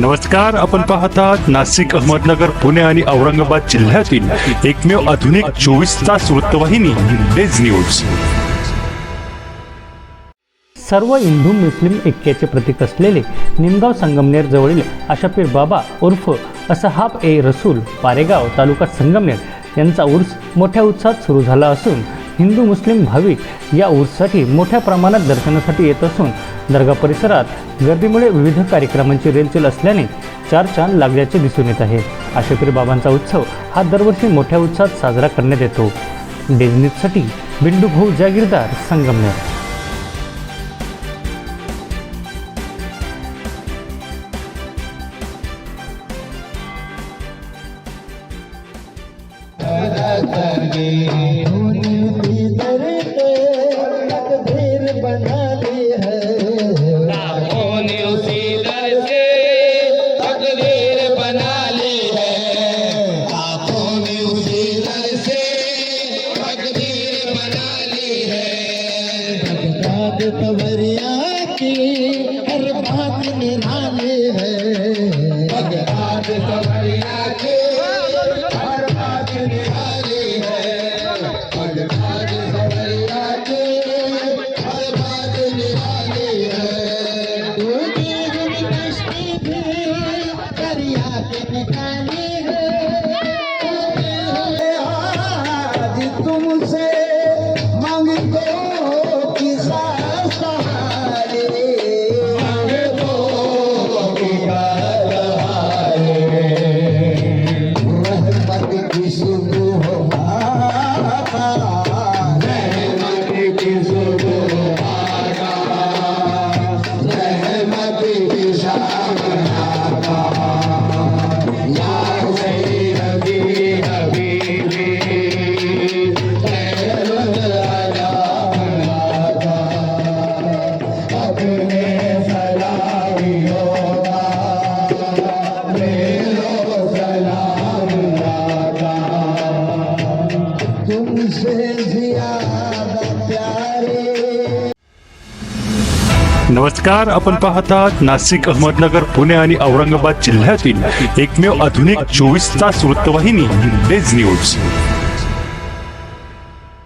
नमस्कार. आपण पाहतात नाशिक अहमदनगर पुणे आणि औरंगाबाद जिल्ह्यातील एकमेव आधुनिक चोवीस तास वृत्तवाहिनी डेज न्यूज सर्व हिंदू मुस्लिम ऐक्याचे प्रतीक असलेले निमगाव संगमनेर जवळील आशापीर बाबा उर्फ असहाब ए रसूल पारेगाव तालुका संगमनेर यांचा उर्स मोठ्या उत्साहात सुरू झाला असून हिंदू मुस्लिम भाविक या उर्ससाठी मोठ्या प्रमाणात दर्शनासाठी येत असून दर्गा परिसरात गर्दीमुळे विविध कार्यक्रमांची रेलचेल असल्याने चार चांद लागल्याचे दिसून येत आहे आशापीर बाबांचा उत्सव हा दरवर्षी मोठ्या उत्साहात साजरा करण्यात येतो डेझनीतसाठी बिंडू भाऊ जागीरदार संगमनेर आपने कवरिया की हर बात निराली है। बगदाद सवरिया के हर बात निराली है। सवरिया के हर बात निराली है। तू तेरी कश्ती भी दरिया के निकाली रहमत की नमस्कार आपण पाहतात नाशिक अहमदनगर पुणे आणि औरंगाबाद जिल्ह्यातील एकमेव आधुनिक चोवीस तास वृत्तवाहिनी डेज न्यूज.